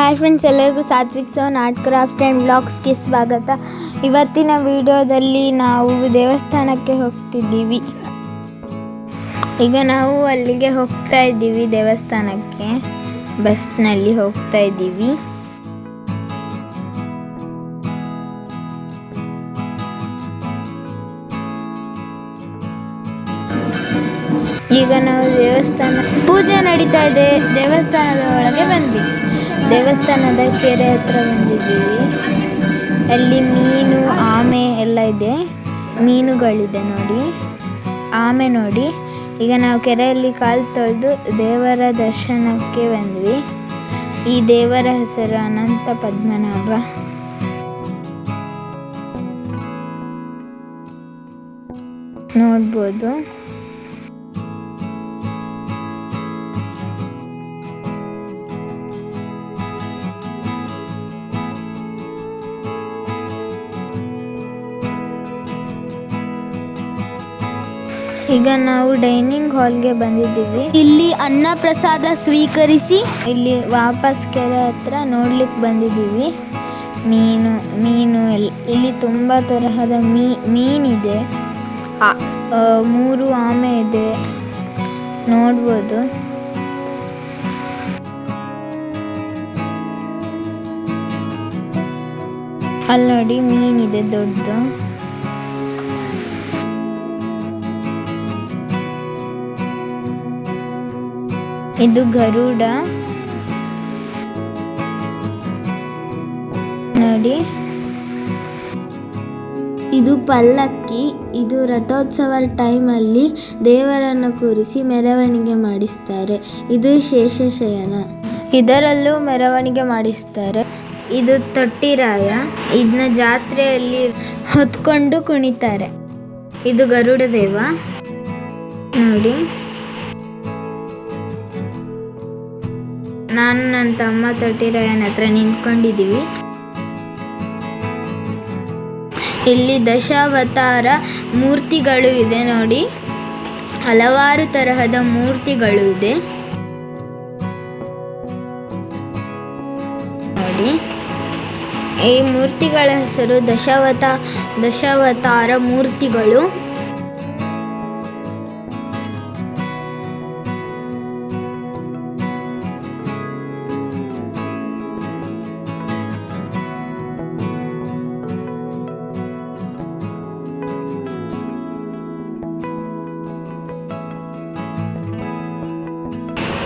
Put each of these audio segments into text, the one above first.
Hi friends ಎಲ್ಲರಿಗೂ ಸಾತ್ವಿಕ್ ಸೋನ್ art craft and ಬ್ಲಾಗ್ಸ್ಗೆ ಸ್ವಾಗತ. ಇವತ್ತಿನ ವಿಡಿಯೋದಲ್ಲಿ ನಾವು ದೇವಸ್ಥಾನಕ್ಕೆ ಹೋಗ್ತಿದ್ದೀವಿ. ಈಗ ನಾವು ಅಲ್ಲಿಗೆ ಹೋಗ್ತಾ ಇದ್ದೀವಿ, ದೇವಸ್ಥಾನಕ್ಕೆ. ಬಸ್ನಲ್ಲಿ ಹೋಗ್ತಾ ಇದ್ದೀವಿ. ಈಗ ನಾವು ದೇವಸ್ಥಾನ, ಪೂಜೆ ನಡೀತಾ ಇದೆ, ದೇವಸ್ಥಾನದ ಒಳಗೆ ಬಂದ್ವಿ. ದೇವಸ್ಥಾನದ ಕೆರೆ ಹತ್ರ ಬಂದಿದ್ದೀವಿ. ಅಲ್ಲಿ ಮೀನು, ಆಮೆ ಎಲ್ಲ ಇದೆ. ಮೀನುಗಳಿದೆ ನೋಡಿ. ಆಮೆ ನೋಡಿ. ಈಗ ನಾವು ಕೆರೆಯಲ್ಲಿ ಕಾಲು ತೊಳೆದು ದೇವರ ದರ್ಶನಕ್ಕೆ ಬಂದ್ವಿ. ಈ ದೇವರ ಹೆಸರು ಅನಂತ ಪದ್ಮನಾಭ. ನೋಡ್ಬೋದು. ಈಗ ನಾವು ಡೈನಿಂಗ್ ಹಾಲ್ಗೆ ಬಂದಿದ್ದೀವಿ. ಇಲ್ಲಿ ಅನ್ನ ಪ್ರಸಾದ ಸ್ವೀಕರಿಸಿ ಇಲ್ಲಿ ವಾಪಸ್ ಕೆರೆ ಹತ್ರ ನೋಡ್ಲಿಕ್ಕೆ ಬಂದಿದ್ದೀವಿ. ಮೀನು ಮೀನು ಇಲ್ಲಿ ತುಂಬ ತರಹದ ಮೀ, ಮೀನಿದೆ. ಮೂರು ಆಮೆ ಇದೆ. ನೋಡ್ಬೋದು. ಅಲ್ಲಿ ನೋಡಿ ಮೀನಿದೆ ದೊಡ್ಡದು ಇದು ಗರುಡ. ನೋಡಿ. ಇದು ಪಲ್ಲಕ್ಕಿ. ಇದು ರಥೋತ್ಸವ ಟೈಮಲ್ಲಿ ದೇವರನ್ನು ಕೂರಿಸಿ ಮೆರವಣಿಗೆ ಮಾಡಿಸ್ತಾರೆ. ಇದು ಶೇಷಶಯನ. ಇದರಲ್ಲೂ ಮೆರವಣಿಗೆ ಮಾಡಿಸ್ತಾರೆ. ಇದು ತೊಟ್ಟಿರಾಯ. ಇದನ್ನ ಜಾತ್ರೆಯಲ್ಲಿ ಹೊತ್ಕೊಂಡು ಕುಣಿತಾರೆ. ಇದು ಗರುಡ ದೇವ ನೋಡಿ. ನಾನು ನನ್ನ ತಮ್ಮ ತೊಟ್ಟಿರಾಯನ ಹತ್ರ ನಿಂತ್ಕೊಂಡಿದ್ದೀವಿ ಇಲ್ಲಿ ದಶಾವತಾರ ಮೂರ್ತಿಗಳು ಇದೆ ನೋಡಿ. ಹಲವಾರು ತರಹದ ಮೂರ್ತಿಗಳು ಇದೆ. ನೋಡಿ. ಈ ಮೂರ್ತಿಗಳ ಹೆಸರು ದಶಾವತ ದಶಾವತಾರ ಮೂರ್ತಿಗಳು.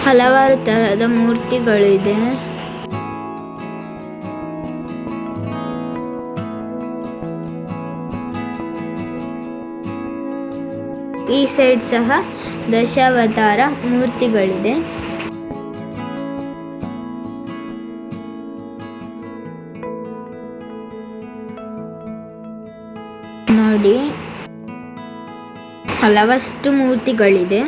ಹಲವಾರು ತರಹದ ಮೂರ್ತಿಗಳು ಇದೆ ಈ ಸೈಡ್ ಸಹ ದಶಾವತಾರ ಮೂರ್ತಿಗಳಿದೆ. ನೋಡಿ ಹಲವಷ್ಟು ಮೂರ್ತಿಗಳಿದೆ.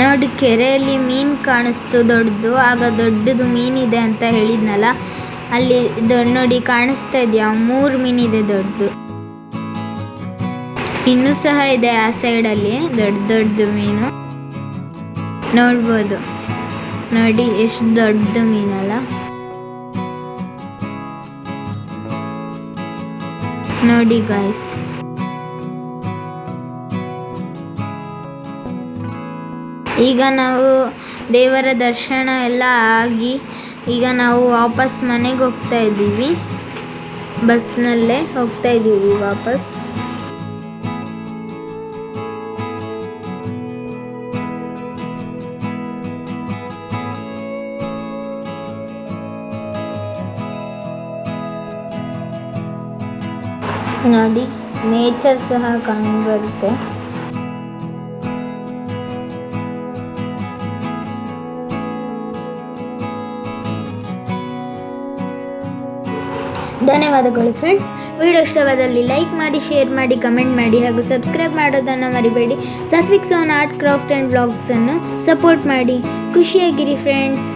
ನೋಡಿ ಕೆರೆಯಲ್ಲಿ ಮೀನ್ ಕಾಣಿಸ್ತು ದೊಡ್ಡದು ಆಗ ದೊಡ್ಡದು ಮೀನಿದೆ ಅಂತ ಹೇಳಿದ್ನಲ್ಲ. ಅಲ್ಲಿ ದೊಡ್ಡ ನೋಡಿ ಕಾಣಿಸ್ತಾ ಇದೆಯಾ? ಮೂರು ಮೀನಿದೆ ದೊಡ್ಡದು. ಇನ್ನು ಸಹ ಇದೆ ಆ ಸೈಡ್ ಅಲ್ಲಿ, ದೊಡ್ಡ ದೊಡ್ಡದು ಮೀನು. ನೋಡ್ಬೋದು. ನೋಡಿ, ಎಷ್ಟು ದೊಡ್ಡ ಮೀನಲ್ಲ. ನೋಡಿ ಗಾಯ್ಸ್ ಈಗ ನಾವು ದೇವರ ದರ್ಶನ ಎಲ್ಲ ಆಗಿ ಈಗ ನಾವು ವಾಪಸ್ ಮನೆಗೆ ಹೋಗ್ತಾ ಇದ್ದೀವಿ. ಬಸ್ನಲ್ಲೇ ಹೋಗ್ತಾ ಇದ್ದೀವಿ ವಾಪಸ್. ನೋಡಿ ನೇಚರ್ ಸಹ ಕಾಣಬರುತ್ತೆ. ಧನ್ಯವಾದಗಳು ಫ್ರೆಂಡ್ಸ್ ವಿಡಿಯೋ ಇಷ್ಟವಾದಲ್ಲಿ ಲೈಕ್ ಮಾಡಿ ಶೇರ್ ಮಾಡಿ ಕಮೆಂಟ್ ಮಾಡಿ ಹಾಗೂ ಸಬ್ಸ್ಕ್ರೈಬ್ ಮಾಡೋದನ್ನು ಮರಿಬೇಡಿ. ಸಾತ್ವಿಕ್ ಸೋನ್ ಆರ್ಟ್ ಕ್ರಾಫ್ಟ್ ಆ್ಯಂಡ್ ಬ್ಲಾಗ್ಸನ್ನು ಸಪೋರ್ಟ್ ಮಾಡಿ. ಖುಷಿಯಾಗಿರಿ ಫ್ರೆಂಡ್ಸ್